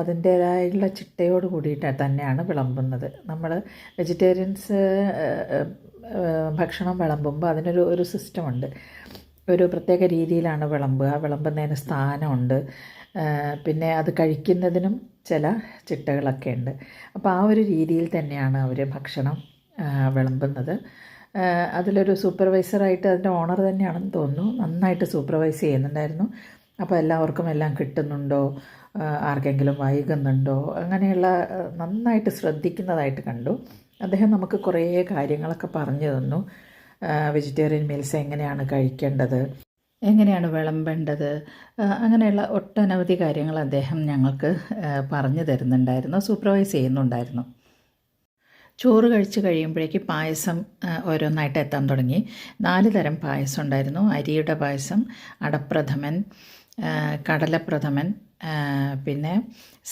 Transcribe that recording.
അതിന്റേതായുള്ള ചിട്ടയോട് കൂടിയിട്ട് തന്നെയാണ് വിളമ്പുന്നത്. നമ്മൾ വെജിറ്റേറിയൻസ് ഭക്ഷണം വിളമ്പുമ്പോൾ അതിനൊരു ഒരു സിസ്റ്റമുണ്ട്. ഒരു പ്രത്യേക രീതിയിലാണ് വിളമ്പുക. വിളമ്പുന്നതിന് സ്ഥാനമുണ്ട്. പിന്നെ അത് കഴിക്കുന്നതിനും ചില ചിട്ടകളൊക്കെ ഉണ്ട് അപ്പോൾ ആ ഒരു രീതിയിൽ തന്നെയാണ് അവർ ഭക്ഷണം വിളമ്പുന്നത്. അതിലൊരു സൂപ്പർവൈസറായിട്ട് അതിന്റെ ഓണർ തന്നെയാണെന്ന് തോന്നുന്നു. നന്നായിട്ട് സൂപ്പർവൈസ് ചെയ്യുന്നുണ്ടായിരുന്നു. അപ്പോൾ എല്ലാവർക്കും എല്ലാം കിട്ടുന്നുണ്ടോ? ആർക്കെങ്കിലും വൈകുന്നുണ്ടോ? അങ്ങനെയുള്ള നന്നായിട്ട് ശ്രദ്ധിക്കുന്നതായിട്ട് കണ്ടു. അദ്ദേഹം നമുക്ക് കുറേ കാര്യങ്ങളൊക്കെ പറഞ്ഞു തന്നു. വെജിറ്റേറിയൻ മീൽസ് എങ്ങനെയാണ് കഴിക്കേണ്ടത്? എങ്ങനെയാണ് വിളമ്പേണ്ടത്? അങ്ങനെയുള്ള ഒട്ടനവധി കാര്യങ്ങൾ അദ്ദേഹം ഞങ്ങൾക്ക് പറഞ്ഞു തരുന്നുണ്ടായിരുന്നു സൂപ്പർവൈസ് ചെയ്യുന്നുണ്ടായിരുന്നു. ചോറ് കഴിച്ച് കഴിയുമ്പോഴേക്ക് പായസം ഓരോന്നായിട്ട് എത്താൻ തുടങ്ങി. നാല് തരം പായസം ഉണ്ടായിരുന്നു. അരിയുടെ പായസം അടപ്രഥമൻ കടലപ്രഥമൻ പിന്നെ